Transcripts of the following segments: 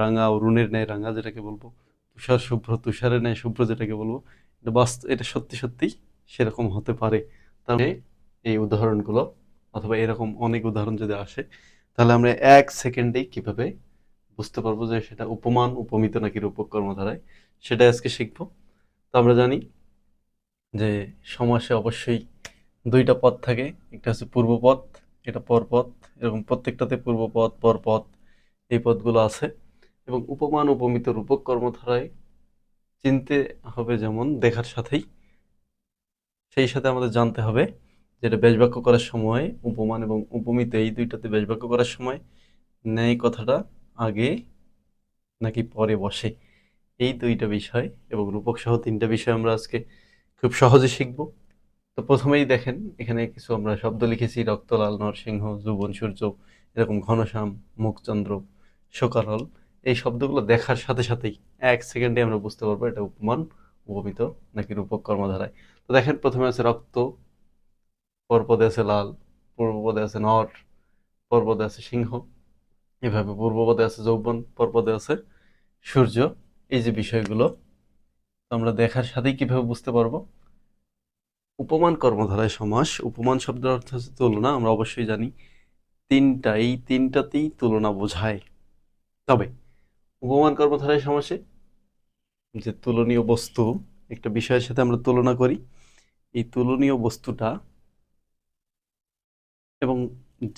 রাঙা অরুণের ন্যায় রাঙা যেটাকে বলব, তুষার শুভ্র, তুষারের ন্যায় শুভ্র যেটাকে বলব, এটা বাস্তব এটা সত্যি সত্যি সেরকম হতে পারে। তাহলে এই উদাহরণগুলো, অথবা এরকম অনেক উদাহরণ যদি আসে, তাহলে আমরা এক সেকেন্ডেই কীভাবে বুঝতে পারব যে সেটা উপমান, উপমিত নাকি রূপক কর্মধারায়, সেটা আজকে শিখব। তো আমরা জানি যে সমাসে অবশ্যই দুইটা পথ থাকে, একটা হচ্ছে পূর্বপদ এটা পরপদ এরকম প্রত্যেকটাতে পূর্বপদ পরপদ এই পথগুলো আছে। এবং উপমান উপমিত রূপক কর্মধারায় চিনতে হবে যেমন দেখার সাথেই। সেই সাথে আমাদের জানতে হবে যেটা বেশবাক্য করার সময়, উপমান এবং উপমিত এই দুইটাতে বেশবাক্য করার সময় ন্যায় কথাটা আগে নাকি পরে বসে। এই দুইটা বিষয় এবং রূপক সহ তিনটা বিষয় আমরা আজকে খুব সহজে শিখব। তো প্রথমেই দেখেন, এখানে কিছু আমরা শব্দ লিখেছি, রক্তলাল, নরসিংহ, যুবন, সূর্য, এরকম ঘনশ্যাম, মুখচন্দ্র শোকারল এই শব্দগুলো দেখার সাথে সাথেই এক সেকেন্ডে আমরা বুঝতে পারব এটা উপমান, উপমিত নাকি রূপক কর্মধারায়। তো দেখেন, প্রথমে আছে রক্ত, পরপদে আছে লাল, পূর্বপদে আছে নট পরপদে আছে সিংহ। এভাবে পূর্বপদে আছে যৌবন, পরপদে আছে সূর্য। এই যে বিষয়গুলো আমরা দেখার সাথেই কীভাবে বুঝতে পারব? উপমান কর্মধারায় সমাস, উপমান শব্দের অর্থ হচ্ছে তুলনা, আমরা অবশ্যই জানি। তিনটা, এই তিনটাতেই তুলনা বোঝায়। তবে উপমান কর্মধারায় সমাসে যে তুলনীয় বস্তু, একটা বিষয়ের সাথে আমরা তুলনা করি। এই তুলনীয় বস্তুটা এবং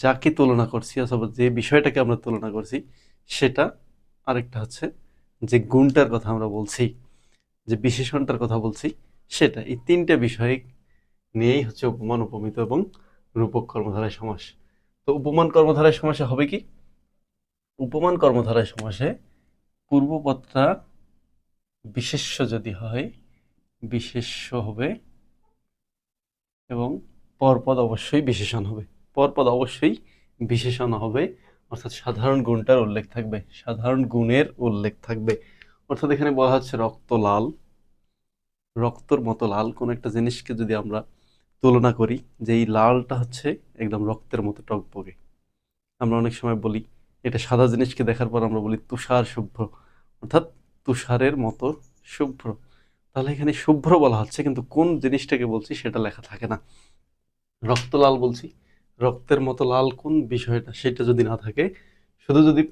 যাকে তুলনা করছি অথবা যে বিষয়টাকে আমরা তুলনা করছি, সেটা আরেকটা হচ্ছে যে গুণটার কথা আমরা বলছি, যে বিশেষণটার কথা বলছি, সেটা এই তিনটে বিষয় নিয়েই হচ্ছে উপমান উপমিত এবং রূপক কর্মধারায় সমাস তো উপমান কর্মধারায় সমাসে হবে কি? উপমান কর্মধারায় সমাসে পূর্বপদটা বিশেষ্য যদি হয়, বিশেষ্য হবে এবং পরপদ অবশ্যই বিশেষণ হবে। পরপদ অবশ্যই বিশেষণ হবে, অর্থাৎ সাধারণ গুণটার উল্লেখ থাকবে, সাধারণ গুণের উল্লেখ থাকবে। অর্থাৎ এখানে বলা হচ্ছে রক্ত লাল। রক্তর মতো লাল কোনো একটা জিনিসকে যদি আমরা তুলনা করি, যে এই লালটা হচ্ছে একদম রক্তের মতো টকবগে। আমরা অনেক সময় বলি এটা সাদা জিনিসকে দেখার পর আমরা বলি তুষার শুভ্র। অর্থাৎ তুষারের মতো শুভ্র। তাহলে এখানে শুভ্র বলা হচ্ছে, কিন্তু কোন জিনিসটাকে বলছি সেটা লেখা থাকে না। রক্ত লাল বলছি। রক্তের মতো লাল কোন বিষয়টা সেটা যদি না থাকে, শুধু যদি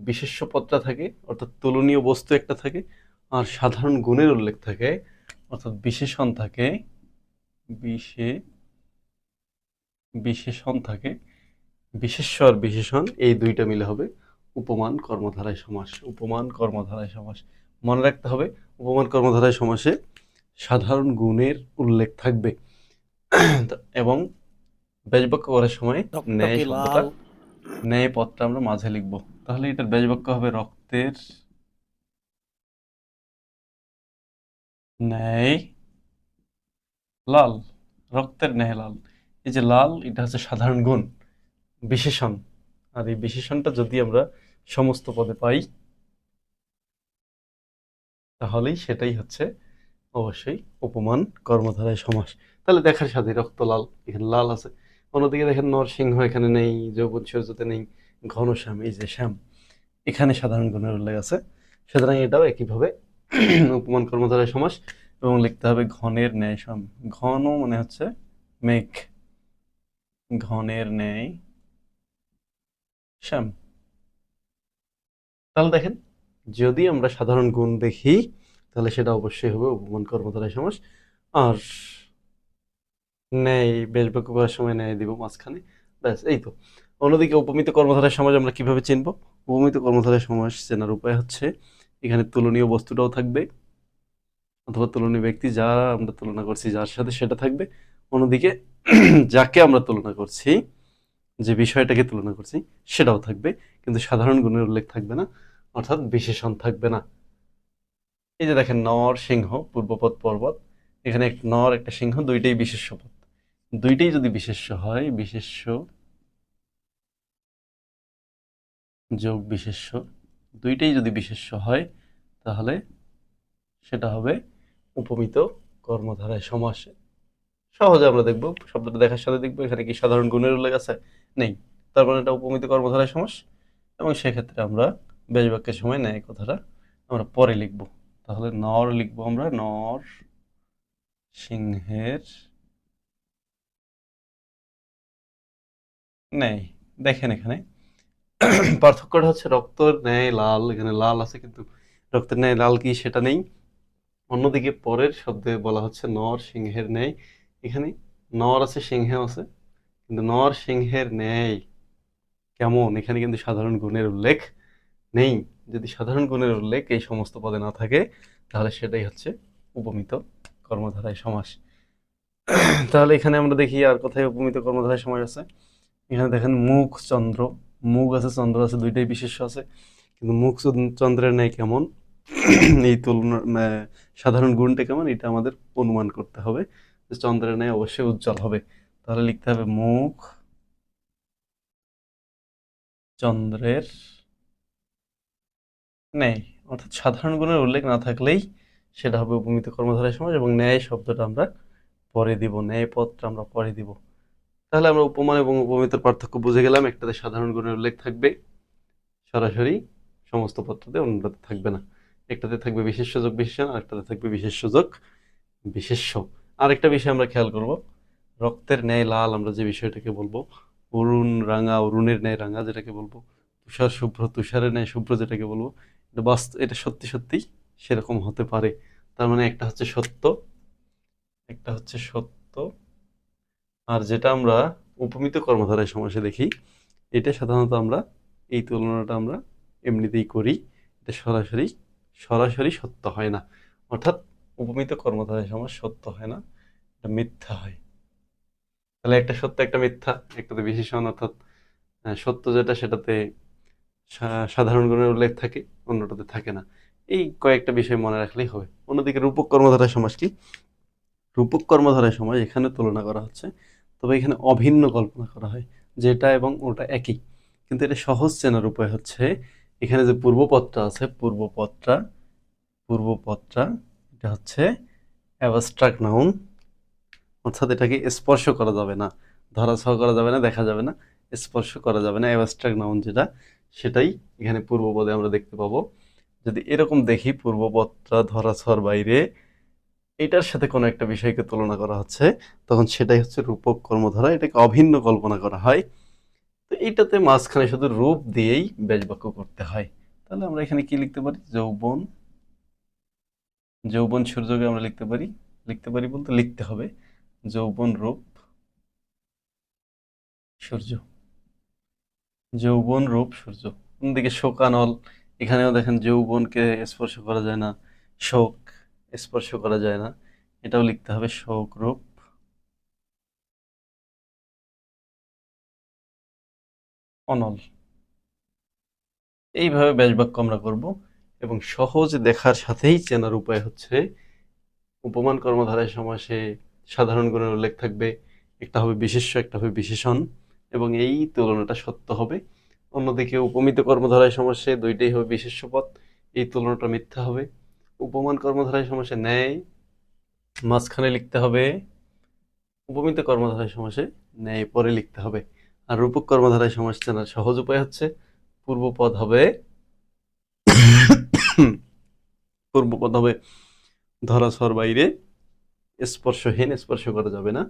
বিশেষ্য পদটা থাকে, অর্থাৎ তুলনীয় বস্তু একটা থাকে, আর সাধারণ গুণের উল্লেখ থাকে, অর্থাৎ বিশেষণ থাকে, বিশে বিশেষণ থাকে বিশেষ্য আর বিশেষণ এই দুইটা মিলে হবে উপমান কর্মধারায় সমাস। উপমান কর্মধারায় সমাস। মনে রাখতে হবে উপমান কর্মধারায় সমাসে সাধারণ গুণের উল্লেখ থাকবে। এবং বেশবাক্য করার সময় ন্যায় শব্দটা লাল ন্যায় পদটা আমরা মাঝে লিখব। তাহলে এটার বেশবাক্য হবে রক্তের ন্যায় লাল। রক্তের ন্যায় লাল। এই যে লাল এটা হচ্ছে সাধারণ গুণ। বিশেষণ। আর এই বিশেষণটা যদি আমরা সমস্ত পদে পাই, তাহলেই সেটাই হচ্ছে অবশ্যই উপমান, কর্মধারায় সমাস। তাহলে দেখার সাথে রক্ত লাল, এখানে লাল আছে। অন্যদিকে দেখেন নরসিংহ এখানে নেই, যৌবন সূর্যতে নেই ঘনশ্যাম এই যে শ্যাম। এখানে সাধারণ গুণের উল্লেখ আছে। সুতরাং এটাও একইভাবে উপমান, কর্মধারায় সমাস এবং লিখতে হবে ঘনের ন্যায় সম। ঘন মানে হচ্ছে মেঘ। ঘনের ন্যায় শ্যাম, তাহলে দেখেন, যদি আমরা সাধারণ গুণ দেখি, তাহলে সেটা অবশ্যই হবে উপমান কর্মধারায় সমাস। আর ন্যায় বেশ বাক্য করার সময় ন্যায় দিব মাঝখানে। ব্যাস, এই তো। অন্যদিকে উপমিত কর্মধারায় সমাজ আমরা কীভাবে চিনব? উপমিত কর্মধারায় সমাজ চেনার উপায় হচ্ছে, এখানে তুলনীয় বস্তুটাও থাকবে, অথবা তুলনীয় ব্যক্তি যা আমরা তুলনা করছি, যার সাথে সেটা থাকবে। অন্যদিকে যাকে আমরা তুলনা করছি যে বিষয়টাকে তুলনা করছি, সেটাও থাকবে, কিন্তু সাধারণ গুণের উল্লেখ থাকবে না, অর্থাৎ বিশেষণ থাকবে না। এই যে দেখেন, নর, সিংহ পূর্বপদ পর্বত, এখানে এক নর, একটা সিংহ, দুইটাই বিশেষ্য পদ দুইটাই যদি বিশেষ্য হয়, বিশেষ্য যোগ বিশেষ্য, দুইটাই যদি বিশেষ্য হয়, তাহলে সেটা হবে উপমিত কর্মধারায় সমাস। সহজে আমরা দেখব, শব্দটা দেখার সাথে দেখব, এখানে কি সাধারণ গুণের উল্লেখ আছে? নেই। তার মানে এটা উপমিত কর্মধারায় সমাস এবং সেক্ষেত্রে আমরা বেশ বাক্যের সময় ন্যায় কথাটা আমরা পরে লিখব। তাহলে নর লিখব আমরা, নর সিংহের নেই দেখেন এখানে পার্থক্যটা হচ্ছে রক্তের ন্যায় লাল, এখানে লাল আছে কিন্তু রক্তের ন্যায় লাল কি সেটা নেই। অন্যদিকে পরের শব্দে বলা হচ্ছে নর সিংহের ন্যায়। এখানে নর আছে সিংহ আছে। কিন্তু নর সিংহের ন্যায় কেমন? এখানে কিন্তু সাধারণ গুণের উল্লেখ নেই। যদি সাধারণ গুণের উল্লেখ এই সমস্ত পদে না থাকে, তাহলে সেটাই হচ্ছে উপমিত কর্মধারায় সমাস। তাহলে এখানে আমরা দেখি আর কোথায় উপমিত কর্মধারায় সমাস আছে। এখানে দেখেন মুখ চন্দ্র। মুখ আছে, চন্দ্র আছে, দুইটাই বিশেষ্য আছে। কিন্তু মুখ চন্দ্রের ন্যায় কেমন? এই তুলনা সাধারণ গুণটা কেমন? এটা আমাদের অনুমান করতে হবে চন্দ্রের ন্যায় অবশ্যই উজ্জ্বল হবে। তাহলে লিখতে হবে মুখ চন্দ্রের ন্যায়, অর্থাৎ সাধারণ গুণের উল্লেখ না থাকলেই সেটা হবে উপমিত কর্মধারয় সমাজ এবং ন্যায় শব্দটা আমরা পরে দিব, ন্যায় আমরা পরে দিব। তাহলে আমরা উপমান এবং উপমিতের পার্থক্য বুঝে গেলাম, একটাতে সাধারণ গুণের উল্লেখ থাকবে, সরাসরি সমস্ত পত্রতে অন্যটাতে থাকবে না। একটাতে থাকবে বিশেষ যোগ বিশেষণ আরেকটাতে থাকবে বিশেষ যোগ বিশেষ্য। আরেকটা বিষয় আমরা খেয়াল করব রক্তের ন্যায় লাল আমরা যে বিষয়টাকে বলব, অরুণ রাঙা, অরুণের ন্যায় রাঙা যেটাকে বলব, তুষার শুভ্র, তুষারের ন্যায় শুভ্র যেটাকে বলব, এটা বাস্তব এটা সত্যি সত্যি সেরকম হতে পারে। তার মানে একটা হচ্ছে সত্য, একটা হচ্ছে সত্য। আর যেটা আমরা উপমিত কর্মধারায় সমাসে দেখি, এটা সাধারণত আমরা এই তুলনাটা আমরা এমনিতেই করি, এটা সরাসরি সরাসরি সত্য হয় না। অর্থাৎ উপমিত কর্মধারায় সমাস সত্য হয় না, এটা মিথ্যা হয়। তাহলে একটা সত্য, একটা মিথ্যা, একটাতে বিশেষণ অর্থাৎ সত্য যেটা সেটাতে সাধারণ গুণের উল্লেখ থাকে, অন্যটাতে থাকে না। এই কয়েকটা বিষয় মনে রাখলেই হবে। অন্যদিকে রূপক কর্মধারায় সমাজ কি? রূপক কর্মধারায় সমাস এখানে তুলনা করা হচ্ছে, তবে এখানে অভিন্ন কল্পনা করা হয়, যেটা এবং ওটা একই। কিন্তু এটা সহজ চেনার উপায় হচ্ছে, এখানে যে পূর্বপদটা আছে, পূর্বপদটা পূর্বপদটা, এটা হচ্ছে অ্যাবস্ট্রাক্ট নাউন অর্থাৎ এটাকে স্পর্শ করা যাবে না ধরা ছোঁয়া করা যাবে না, দেখা যাবে না, স্পর্শ করা যাবে না অ্যাবস্ট্রাক্ট নাউন যেটা, সেটাই এখানে পূর্বপদে আমরা দেখতে পাবো। যদি এরকম দেখি, পূর্বপদটা ধরা ছোঁয়ার বাইরে, এটার সাথে কোনো একটা বিষয়কে তুলনা করা হচ্ছে, তখন সেটাই হচ্ছে রূপক কর্মধারা, এটাকে অভিন্ন কল্পনা করা হয়। তো এইটাতে মাঝখানে শুধু রূপ দিয়েই ব্যাজবাক্য করতে হয়। তাহলে আমরা এখানে কি লিখতে পারি? যৌবন। যৌবন সূর্যকে আমরা লিখতে পারি। লিখতে পারি বলতে লিখতে হবে। যৌবন রূপ। সূর্য। যৌবন রূপ, সূর্য। অন্যদিকে শোকানল এখানেও দেখেন যৌবনকে স্পর্শ করা যায় না, শোক স্পর্শ করা যায় না। এটাও লিখতে হবে শোক রূপ। অনল। এইভাবে ব্যাস বাক্য আমরা করব এবং সহজ দেখার সাথেই চেনার উপায় হচ্ছে, উপমান কর্মধারায় সমাসে সাধারণ গুণের উল্লেখ থাকবে, একটা হবে বিশেষ্য, একটা হবে বিশেষণ, এবং এই তুলনাটা সত্য হবে। অন্যদিকে উপমিত কর্মধারায় সমাসে দুইটাই হবে বিশেষ্য পদ এই তুলনাটা মিথ্যা হবে। উপমান কর্মধারায় সমাসে ন্যায়, মাঝখানে লিখতে হবে, উপমিত কর্মধারায় সমাসে ন্যায় পরে লিখতে হবে। আর রূপক কর্মধারায় সমাস জানার সহজ উপায় হচ্ছে, পূর্বপদ হবে পূর্বপদ হবে ধরা ধরাছর বাইরে স্পর্শহীন, স্পর্শ করা যাবে না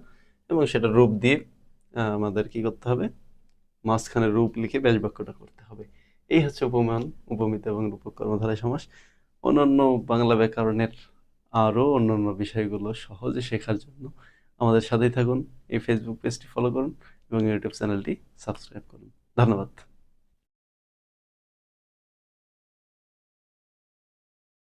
এবং সেটা রূপ দিয়ে আমাদের কি করতে হবে? মাঝখানে রূপ লিখে ব্যাস বাক্যটা করতে হবে। এই হচ্ছে উপমান, উপমিত এবং রূপক কর্মধারায় সমাস। অন্যান্য বাংলা ব্যাকরণের আরও অন্যান্য বিষয়গুলো সহজে শেখার জন্য আমাদের সাথেই থাকুন। এই ফেসবুক পেজটি ফলো করুন এবং ইউটিউব চ্যানেলটি সাবস্ক্রাইব করুন। ধন্যবাদ।